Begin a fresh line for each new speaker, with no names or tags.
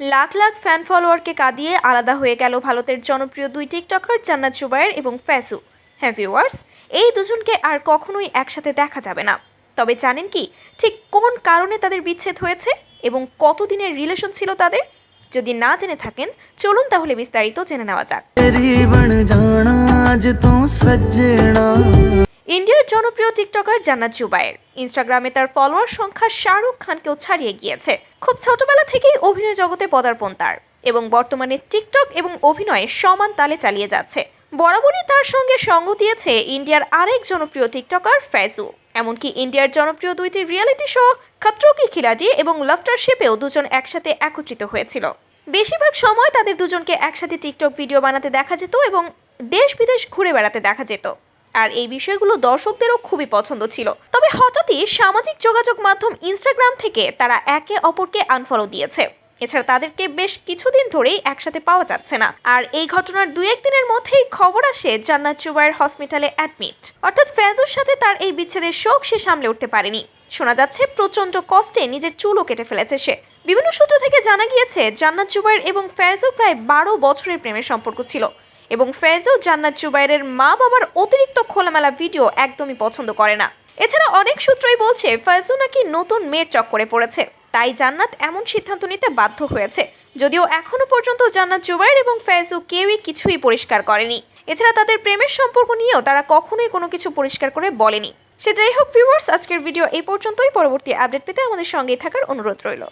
Lakh lakh fan ফলোয়ারকে কাঁদিয়ে আলাদা হয়ে গেল ভারতের জনপ্রিয় দুই টিকটকার জান্নাত জুবায়ের এবং ফ্যাসু। হ্যাঁ ভিউয়ার্স এই দুজনকে আর কখনোই একসাথে দেখা যাবে না। তবে জানেন কি, ঠিক কোন কারণে তাদের বিচ্ছেদ হয়েছে এবং কতদিনের রিলেশন ছিল তাদের? যদি না জেনে থাকেন, চলুন তাহলে বিস্তারিত জেনে নেওয়া যাক। বলিউডের জনপ্রিয় টিকটকার জান্নাত জুবায়ের। ইনস্টাগ্রামে তার ফলোয়ার সংখ্যা শাহরুখ খানকেও ছাড়িয়ে গিয়েছে। খুব ছোটবেলা থেকেই অভিনয় জগতে পদার্পণ তার এবং বর্তমানে টিকটক এবং অভিনয়ে সমান তালে চালিয়ে যাচ্ছে। বরাবরই তার সঙ্গে সঙ্গ দিয়েছে ইন্ডিয়ার আরেক জনপ্রিয় টিকটকার ফ্যাজু। এমনকি ইন্ডিয়ার জনপ্রিয় দুইটি রিয়েলিটি শো, খাত্রকি খিলাডি এবং লাফটারশিপেও দুজন একসাথে একত্রিত হয়েছিল। বেশিরভাগ সময় তাদের দুজনকে একসাথে টিকটক ভিডিও বানাতে দেখা যেত এবং দেশ বিদেশ ঘুরে বেড়াতে দেখা যেত। আর এই বিষয়গুলো দর্শকদেরও খুবই পছন্দ ছিল। তবে হঠাৎই সামাজিক যোগাযোগ মাধ্যম ইনস্টাগ্রাম থেকে তারা একে অপরকে আনফলো দিয়েছে। এছাড়া তাদেরকে বেশ কিছুদিন ধরেই একসাথে পাওয়া যাচ্ছে না। আর এই ঘটনার দু একদিনের মধ্যেই খবর আসে জান্নাত জুবাইর হসপিটালে অ্যাডমিট অর্থাৎ ফ্যাজুর সাথে তার এই বিচ্ছেদের শোক সে সামলে উঠতে পারেনি। শোনা যাচ্ছে প্রচণ্ড কষ্টে নিজের চুলও কেটে ফেলেছে সে। বিভিন্ন সূত্র থেকে জানা গিয়েছে, জান্নাত জুবাইর এবং ফ্যাজু প্রায় বারো বছরের প্রেমের সম্পর্ক ছিল। এবং ফেজও জান্নাত জুবাইরের মা বাবার অতিরিক্ত খোলামেলা ভিডিও একদমই পছন্দ করে না। এছাড়া অনেক সূত্রই বলছে ফয়জু নাকি নতুন মেয়ের চক্করে পড়েছে। তাই জান্নাত এমন সিদ্ধান্ত নিতে বাধ্য হয়েছে। যদিও এখনও পর্যন্ত জান্নাত জুবাইর এবং ফেজু কেউই কিছুই পরিষ্কার করেনি। এছাড়া তাদের প্রেমের সম্পর্ক নিয়েও তারা কখনোই কোনো কিছু পরিষ্কার করে বলেনি। সে যাই হোক ভিউয়ার্স আজকের ভিডিও এই পর্যন্তই। পরবর্তী আপডেট পেতে আমাদের সঙ্গেই থাকার অনুরোধ রইল।